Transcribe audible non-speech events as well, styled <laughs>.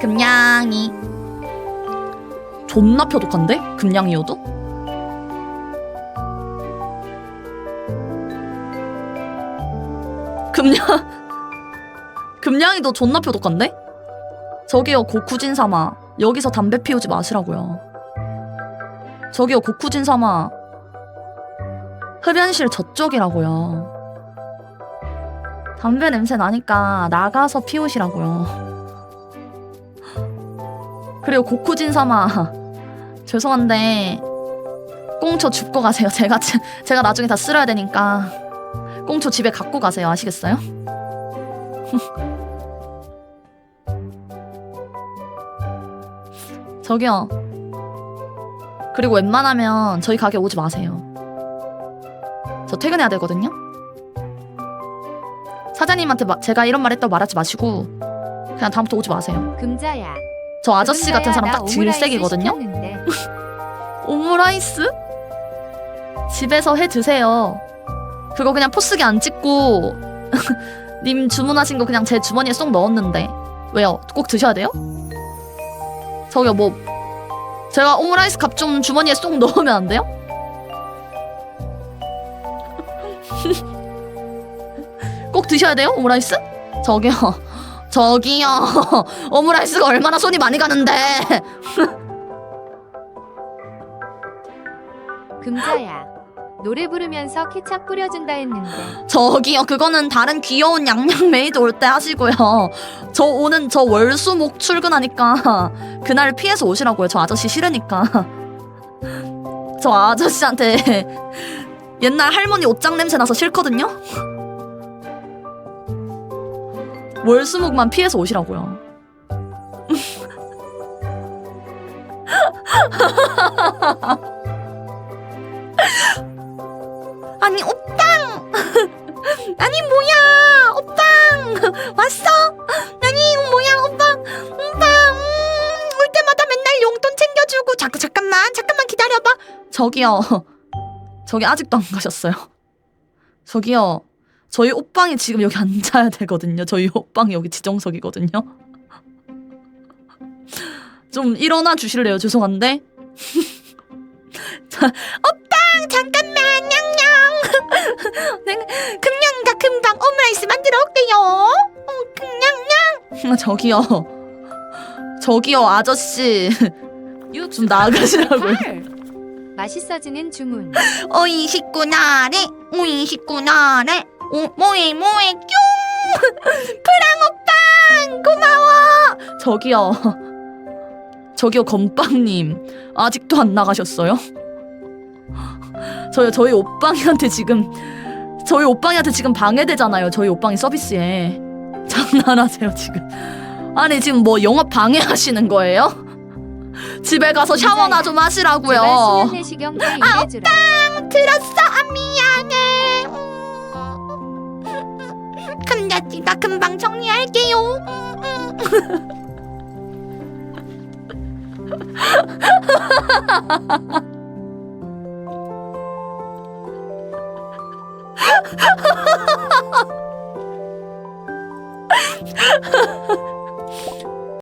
금냥이 존나 표독한데? 금냥이어도? 금냥 <laughs> 금냥이도 존나 표독한데? 저기요 고쿠진 사마 여기서 담배 피우지 마시라고요 저기요 고쿠진 사마 흡연실 저쪽이라고요 담배 냄새 나니까 나가서 피우시라고요 그리고 고쿠진 사마. <laughs> 죄송한데 꽁초 줍고 가세요. 제가 제- 제가 나중에 다 쓸어야 되니까. 꽁초 집에 갖고 가세요. 아시겠어요? <laughs> 저기요. 그리고 웬만하면 저희 가게 오지 마세요. 저 퇴근해야 되거든요? 사장님한테 마- 제가 이런 말 했다고 말하지 마시고 그냥 다음부터 오지 마세요. 금자야. 저 아저씨 같은 사람 나딱 질색이거든요. <laughs> 오므라이스? 집에서 해 드세요. 그거 그냥 포스기 안 찍고 <laughs> 님 주문하신 거 그냥 제 주머니에 쏙 넣었는데 왜요? 꼭 드셔야 돼요? 저기요 뭐 제가 오므라이스 값 좀 주머니에 쏙 넣으면 안 돼요? <laughs> 꼭 드셔야 돼요 오므라이스? 저기요 저기요. <laughs> 오므라이스가 얼마나 손이 많이 가는데. <laughs> 금자야. 노래 부르면서 케찹 뿌려준다 했는데. 저기요 그거는 다른 귀여운 양양 메이드 올 때 하시고요. 저 오는 저 월수목 출근하니까 <laughs> 그날 피해서 오시라고요. 저 아저씨 싫으니까. 저 아저씨한테 옛날 할머니 옷장 냄새 나서 싫거든요 월수목만 피해서 오시라고요. <laughs> 아니 오빵! <laughs> 아니 뭐야! 오빵! <laughs> 왔어? 아니 뭐야 오빵! 오빵! 음, 올 때마다 맨날 용돈 챙겨주고. 자꾸 잠깐만 잠깐만 기다려봐. 저기요. 저기 아직도 안 가셨어요. 저기요 저희 오빵이 지금 여기 <laughs> 앉아야 되거든요 저희 오빵이 여기 지정석이거든요 좀 일어나 주실래요 죄송한데 <laughs> 자, 오빵 잠깐만 냥냥 <laughs> 네, 금냥이가 금방 오므라이스 만들어 올게요. 어, 금냥냥. 저기요. 저기요 아저씨 좀 나가시라고요. 맛있어지는 주문. 어이 식구나래, 오이 식구나래, 오 뭐해 뭐해 뀨. <laughs> 프랑 오빵 고마워. 저기요. 저기요 건빵님 아직도 안 나가셨어요? <laughs> 저희 저희 오빵이한테 지금 저희 오빵이한테 지금 방해되잖아요. 저희 오빵이 서비스에 장난하세요 지금? 아니 지금 뭐 영업 방해하시는 거예요? 집에 가서 샤워나 좀 하시라고요. 수면 내시경 때 일해주라. 들었어? 아 미안 알았지. 나 금방 정리할게요. <laughs>